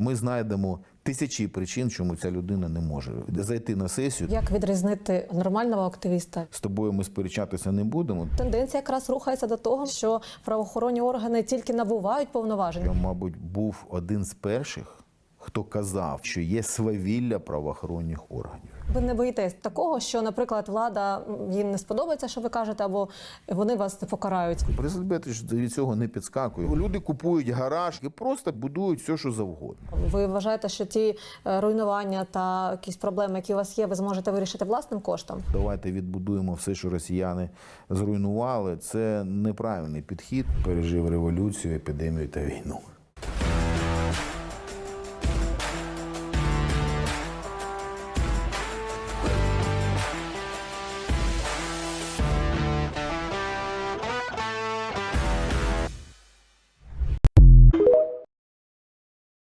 Ми знайдемо тисячі причин, чому ця людина не може зайти на сесію. Як відрізнити нормального активіста? З тобою ми сперечатися не будемо. Тенденція якраз рухається до того, що правоохоронні органи тільки набувають повноважень. Я, мабуть, був один з перших, хто казав, що є свавілля правоохоронних органів. Ви не боїтесь такого, що, наприклад, влада їм не сподобається, що ви кажете, або вони вас не покарають. Президент від цього не підскакує. Люди купують гараж і просто будують все, що завгодно. Ви вважаєте, що ті е, руйнування та якісь проблеми, які у вас є, ви зможете вирішити власним коштом? Давайте відбудуємо все, що росіяни зруйнували. Це неправильний підхід. Пережив революцію, епідемію та війну.